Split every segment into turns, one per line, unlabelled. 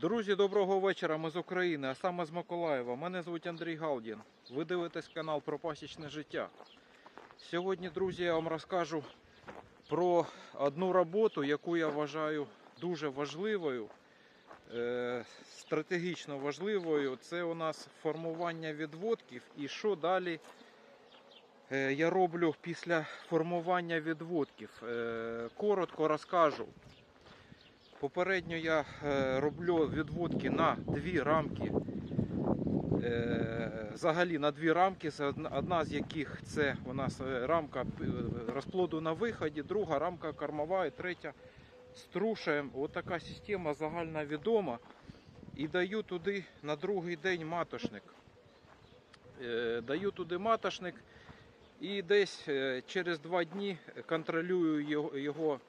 Друзі, доброго вечора. Ми з України, а саме з Миколаєва. Мене звуть Андрій Галдін. Ви дивитесь канал про пасічне життя. Сьогодні, друзі, я вам розкажу про одну роботу, яку я вважаю дуже важливою, е, стратегічно важливою. Це у нас формування відводків і що далі е, я роблю після формування відводків. Е, Коротко розкажу. Попередньо я е, роблю відводки на дві рамки. Е, Взагалі на дві рамки, одна- з яких це у нас е, рамка розплоду на виході, друга рамка кормова і третя струшуємо. Ось така система загальна відома. І даю туди на другий день матошник. Даю туди матошник і десь через два дні контролюю його,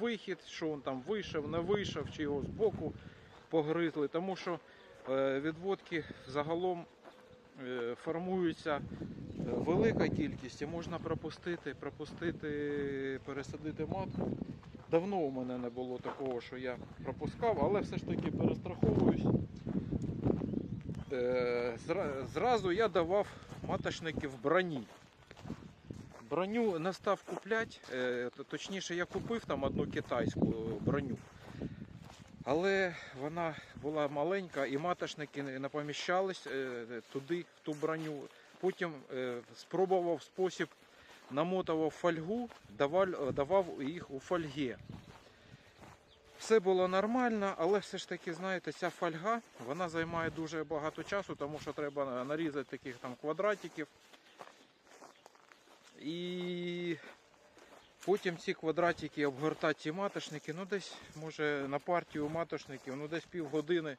вихід, що він там вийшов, не вийшов, чи його збоку погризли. Тому що е, відводки загалом е, формуються е, велика кількість і можна пропустити, пропустити, пересадити матку. Давно у мене не було такого, що я пропускав, але все ж таки перестраховуюсь. Е, Зразу я давав маточники в броні. Броню не став купляти, е, точніше, я купив там одну китайську броню. Але вона була маленька і матошники не поміщались е, туди, в ту броню. Потім е, спробував спосіб, намотував фольгу, давав їх у фольгі. Все було нормально, але все ж таки, знаєте, ця фольга вона займає дуже багато часу, тому що треба нарізати таких там квадратиків. І потім ці квадратики обгортати ці матошники, ну десь, може, на партію матошників, ну десь півгодини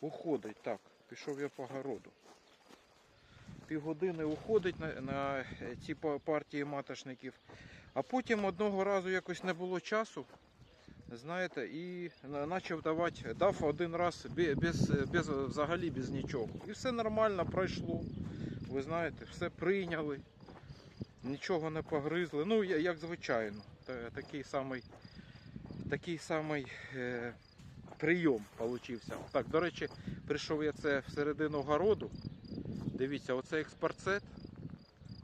уходить. Так, пішов я по городу. Півгодини уходить на, на ці партії матошників. А потім одного разу якось не було часу. Знаєте, і почав давати, дав один раз без, без, взагалі без нічого. І все нормально пройшло. Ви знаєте, все прийняли нічого не погризли. Ну, як звичайно, такий самий, такий самий е, прийом получився. Так, до речі, прийшов я це всередину городу. Дивіться, оце експарцет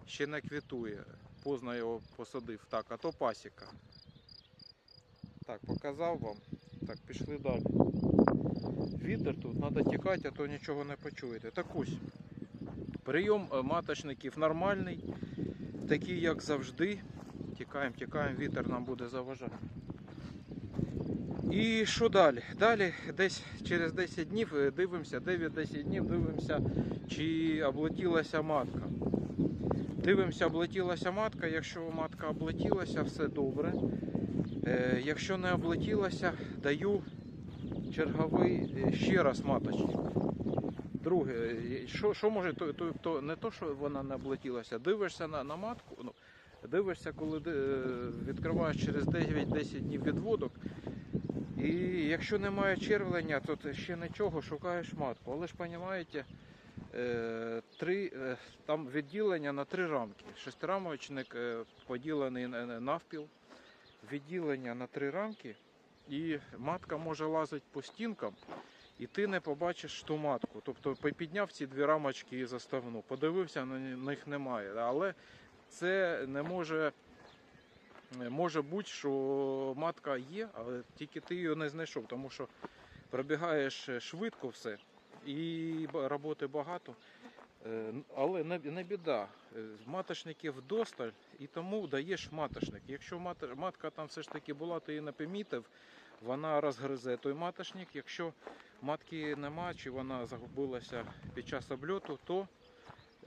ще не квітує. Поздно його посадив. Так, а то пасіка. Так, показав вам. Так, пішли далі. Вітер тут, треба тікати, а то нічого не почуєте. Так ось. Прийом е, маточників нормальний такий, як завжди. Тікаємо, тікаємо, вітер нам буде заважати. І що далі? Далі десь через 10 днів е, дивимося, 9-10 днів дивимося, чи облетілася матка. Дивимося, облетілася матка. Якщо матка облетілася, все добре. Е, якщо не облетілася, даю черговий е, ще раз маточник. Друге, що, що може, то, то, то не то, що вона не облетілася, дивишся на, на матку, ну, дивишся, коли е, відкриваєш через 9-10 днів відводок. І якщо немає червлення, то ти ще нічого, шукаєш матку. Але ж розумієте, е, три, е, там відділення на три рамки. Шестирамочник поділений на- на- навпіл, відділення на три рамки, і матка може лазити по стінкам і ти не побачиш ту матку. Тобто підняв ці дві рамочки і заставну, подивився, на них немає. Але це не може. Може бути, що матка є, але тільки ти її не знайшов, тому що пробігаєш швидко все і роботи багато. Е, Але не, біда. Е, Маточників досталь і тому даєш маточник. Якщо матка там все ж таки була, ти її не помітив, вона розгризе той маточник. Якщо матки нема, чи вона загубилася під час обльоту, то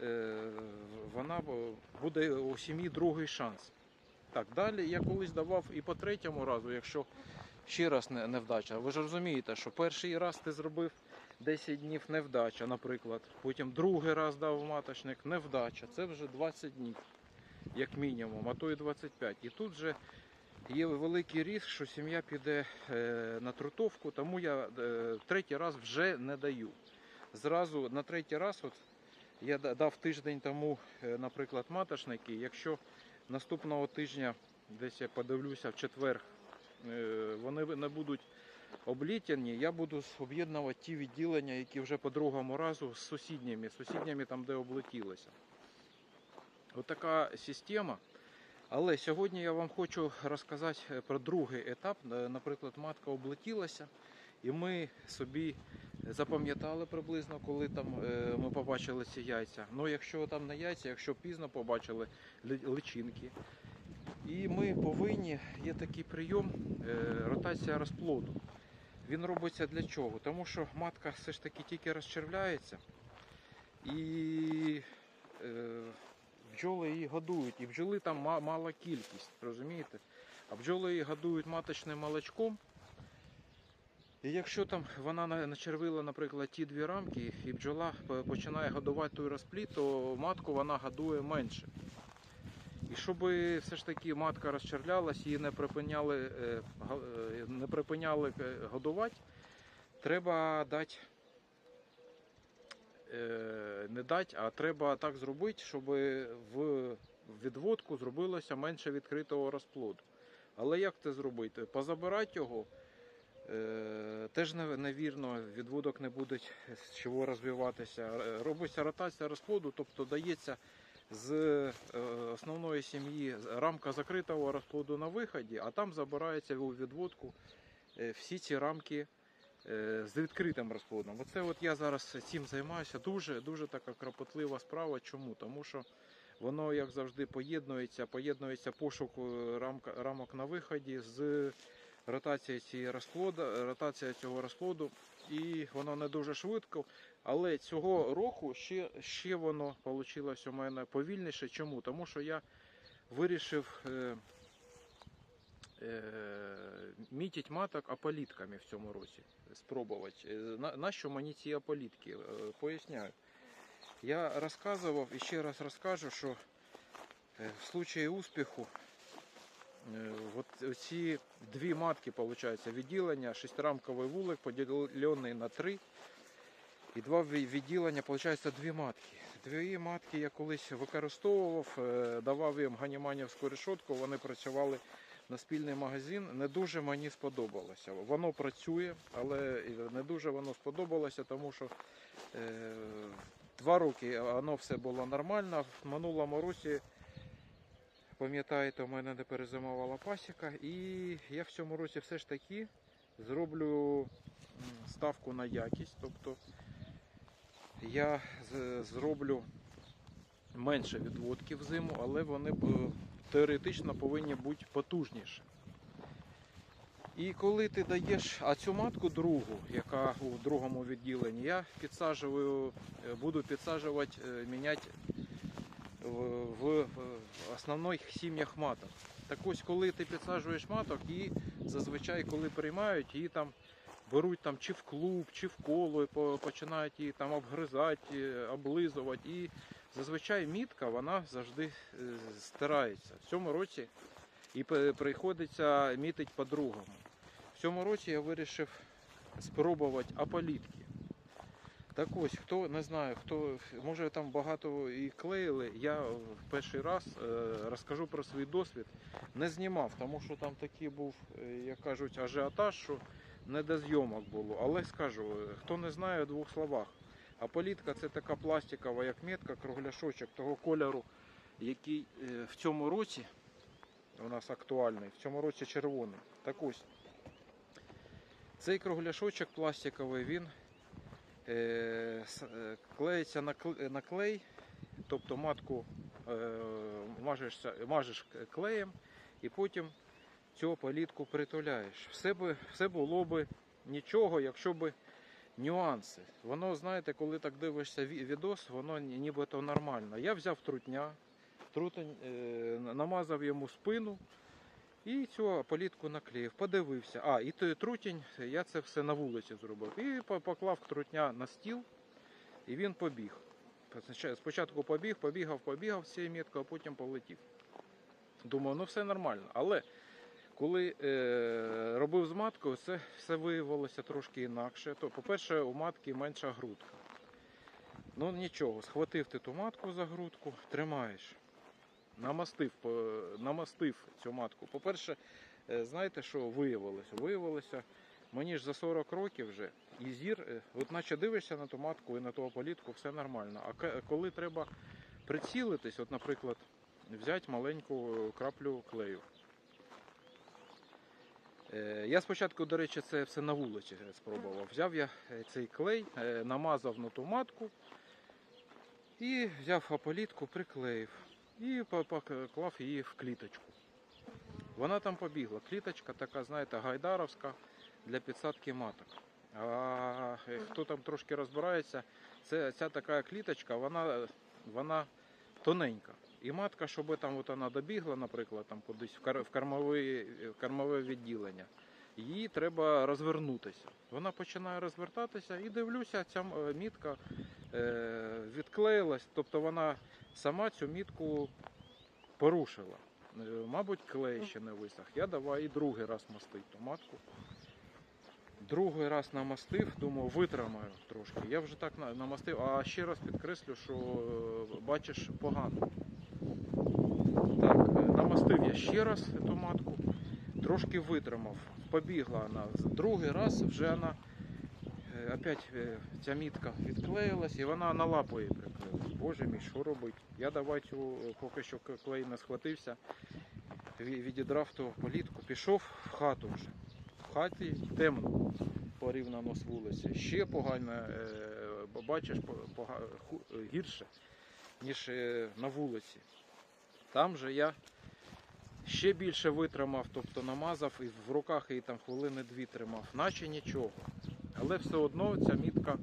е, вона буде у сім'ї другий шанс. Так, далі я колись давав і по третьому разу, якщо ще раз не, невдача. Ви ж розумієте, що перший раз ти зробив 10 днів невдача, наприклад. Потім другий раз дав маточник невдача. Це вже 20 днів, як мінімум, а то і 25. І тут же є великий ризик, що сім'я піде е, на трутовку, тому я е, третій раз вже не даю. Зразу на третій раз, от я дав тиждень тому, е, наприклад, маточники. Якщо наступного тижня, десь я подивлюся в четвер, вони не будуть облітяні, я буду об'єднувати ті відділення, які вже по другому разу з сусідніми, з сусідніми там, де облетілося. Отака система. Але сьогодні я вам хочу розказати е, про другий етап. Е, Наприклад, матка облетілася, і ми собі запам'ятали приблизно, коли там е, ми побачили ці яйця. Ну, якщо там не яйця, якщо пізно побачили личинки. І ми повинні, є такий прийом ротація розплоду. Він робиться для чого? Тому що матка все ж таки тільки розчервляється і бджоли її годують. І бджоли там мала кількість, розумієте? А бджоли її годують маточним молочком. І якщо там вона начервила, наприклад, ті дві рамки, і бджола починає годувати той розплід, то матку вона годує менше. І щоб все ж таки матка розчервлялась, її не припиняли, е, е, не припиняли е, годувати, треба дати. Е, Не дати, а треба так зробити, щоб в відводку зробилося менше відкритого розплоду. Але як це зробити? Позабирати його е, теж невірно, відводок не буде з чого розвиватися. Робиться ротація розплоду, тобто дається з е, основної сім'ї рамка закритого розплоду на виході, а там забирається у відводку е, всі ці рамки е, з відкритим розплодом. Оце от я зараз цим займаюся. Дуже дуже така кропотлива справа. Чому? Тому що воно, як завжди, поєднується, поєднується пошук е, рамка, рамок на виході з ротацією цього розплоду. І воно не дуже швидко. Але цього року ще, ще воно вийшло у мене повільніше. Чому? Тому що я вирішив е, мітить маток аполітками в цьому році. Спробувати. Е, На, нащо мені ці аполітки? Е, Поясняю. Я розказував і ще раз розкажу, що в случаї успіху от ці дві матки, виходить, відділення, шестирамковий вулик поділений на три. І два відділення, виходить, дві матки. Дві матки я колись використовував, давав їм ганіманівську решетку, вони працювали на спільний магазин. Не дуже мені сподобалося. Воно працює, але не дуже воно сподобалося, тому що е, два роки воно все було нормально. В минулому році, пам'ятаєте, у мене не перезимувала пасіка, і я в цьому році все ж таки зроблю ставку на якість. Тобто я зроблю менше відводків зиму, але вони б, е, теоретично повинні бути потужніші. І коли ти даєш, а цю матку другу, яка у другому відділенні, я підсаджую, е, буду підсаджувати, е, міняти в, основних сім'ях маток. Так ось, коли ти підсаджуєш маток, і зазвичай, коли приймають, її там беруть там чи в клуб, чи в коло, і починають її там обгризати, е, облизувати. І зазвичай мітка вона завжди е, стирається. В цьому році і приходиться мітить по-другому. В цьому році я вирішив спробувати аполітки. Так ось, хто не знаю, хто може там багато і клеїли. Я в перший раз е, розкажу про свій досвід. Не знімав, тому що там такий був, е, як кажуть, ажіотаж, що не до зйомок було. Але скажу, хто не знає в двох словах. Аполітка це така пластикова, як метка, кругляшочок того кольору, який е, в цьому році у нас актуальний, в цьому році червоний. Так ось. Цей кругляшочок пластиковий, він е, е, клеїться на, клей, тобто матку мажешся, мажеш клеєм і потім цю палітку притуляєш. Все, би, все було би нічого, якщо би нюанси. Воно, знаєте, коли так дивишся відос, воно нібито нормально. Я взяв трутня, трутень, е, намазав йому спину. І цю політку наклеїв, подивився. А, і той трутінь, я це все на вулиці зробив. І поклав трутня на стіл, і він побіг. Спочатку- побіг, побігав, побігав цією міткою, а потім полетів. Думав, ну все нормально. Але коли е, робив з маткою, це все виявилося трошки інакше. То, по-перше, у матки менша грудка. Ну нічого, схватив ти ту матку за грудку, тримаєш. Намастив, намастив цю матку. По-перше, е, знаєте, що виявилося? Виявилося, Мені ж за 40 років вже і зір, е, от наче дивишся на ту матку і на ту ополітку, все нормально. А коли треба прицілитись, от, наприклад, взяти маленьку е, краплю клею. Е, Я спочатку, до речі, це все на вулиці спробував. Взяв я е, цей клей, е, намазав на ту матку і взяв аполітку, приклеїв і поклав її в кліточку. Вона там побігла. Кліточка така, знаєте, гайдаровська для підсадки маток. А хто там трошки розбирається, це ця така кліточка, вона, вона тоненька. І матка, щоб там от вона добігла, наприклад, там кудись в, кормове, в кормове відділення, їй треба розвернутися. Вона починає розвертатися і дивлюся, ця е, мітка е, відклеїлась, тобто вона сама цю мітку порушила. Е, Мабуть, клей ще не висох. Я давай і другий раз мастить ту матку. Другий раз намастив, думав, витримаю трошки. Я вже так намастив, а ще раз підкреслю, що бачиш погано. Так, е, намастив я ще раз ту матку, трошки витримав. Побігла вона. Другий раз вже вона е, опять е, ця мітка відклеїлась і вона на лапу її приклеїлась. Боже мій, що робить? Я давай цю поки що клей не схватився, відідрав ту політку, пішов в хату вже. В хаті темно порівняно з вулиці. Ще погано, бачиш, гірше, ніж на вулиці. Там же я ще більше витримав, тобто намазав і в руках її там хвилини дві тримав, наче нічого. Але все одно ця мітка,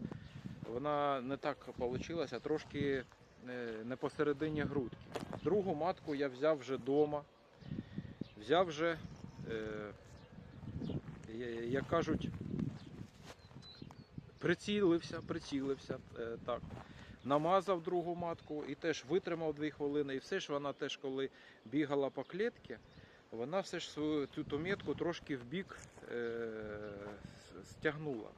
вона не так вийшла, трошки е, не посередині грудки. Другу матку я взяв вже вдома. Взяв вже, е, як кажуть, прицілився, прицілився е, так. Намазав другу матку і теж витримав дві хвилини. І все ж вона теж, коли бігала по клітці, вона все ж свою цю метку трошки в бік е, стягнула.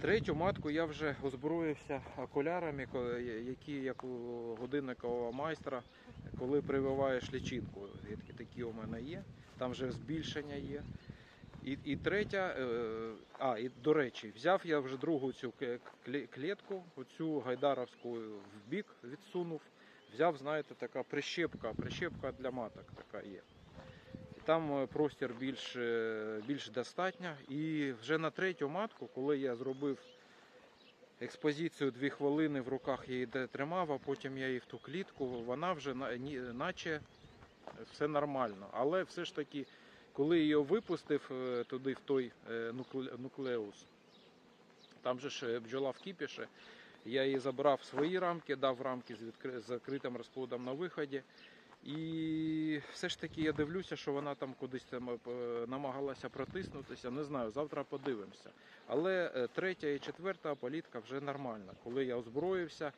Третю матку я вже озброївся окулярами, які як у годинникового майстра, коли прививаєш лічинку. Такі у мене є. Там вже збільшення є. І, і третя, е, а, і до речі, взяв я вже другу цю клітку, оцю гайдаровську в бік відсунув. Взяв, знаєте, така прищепка, прищепка для маток така є. І там е, простір більш, е, більш достатньо. І вже на третю матку, коли я зробив експозицію дві хвилини в руках її тримав, а потім я її в ту клітку, вона вже наче все нормально. Але все ж таки, коли її випустив е, туди, в той е, нуклеус, там же ж е, бджола в кіпіші, я її забрав в свої рамки, дав рамки з, закритим розплодом на виході. І все ж таки я дивлюся, що вона там кудись там намагалася протиснутися. Не знаю, завтра подивимося. Але третя і четверта політка вже нормальна. Коли я озброївся,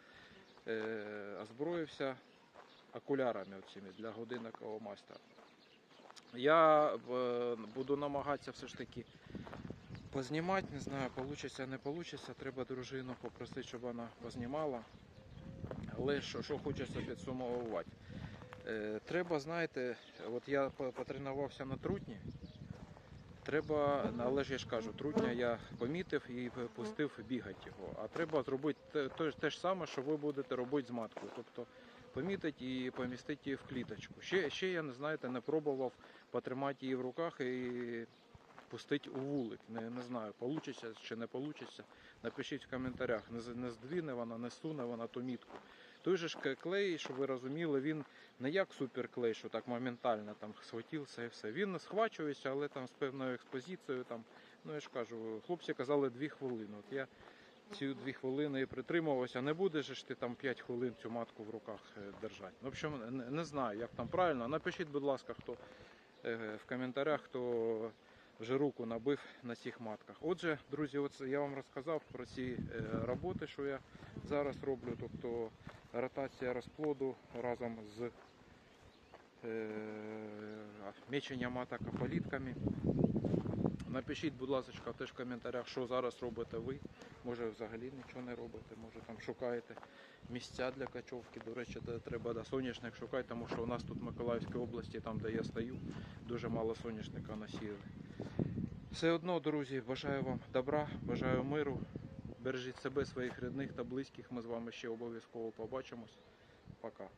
озброївся окулярами оціми для годинникового майстра. Я е, буду намагатися все ж таки познімати, не знаю, вийде, не вийде. Треба дружину попросити, щоб вона познімала. Але що, що хочеться підсумовувати? Е, треба, знаєте, от я потренувався на трутні. Треба, але ж я ж кажу, трутня я помітив і пустив бігати його. А треба зробити те, те ж саме, що ви будете робити з маткою. Тобто помітити і помістити її в кліточку. Ще, ще я не знаєте, не пробував потримати її в руках і пустити у вулик. Не, не знаю, вийде чи не вийде. Напишіть в коментарях. Не, не здвине вона, не суне вона ту мітку. Той же ж клей, щоб ви розуміли, він не як суперклей, що так моментально там схватився і все. Він схвачується, але там з певною експозицією. Там, ну я ж кажу, хлопці казали дві хвилини. От я ці дві хвилини і притримувався. Не будеш ж ти там 5 хвилин цю матку в руках е, держати. Ну, в общем, не, знаю, як там правильно. Напишіть, будь ласка, хто е, в коментарях, хто вже руку набив на цих матках. Отже, друзі, от я вам розказав про ці е, роботи, що я зараз роблю. Тобто ротація розплоду разом з меченням маток аполітками. Напишіть, будь ласка, теж в коментарях, що зараз робите ви. Може взагалі нічого не робите, може там шукаєте місця для качовки. До речі, де треба да, соняшник шукати, тому що у нас тут в Миколаївській області, там де я стою, дуже мало соняшника насіяли. Все одно, друзі, бажаю вам добра, бажаю миру. Бережіть себе, своїх рідних та близьких. Ми з вами ще обов'язково побачимось. Пока.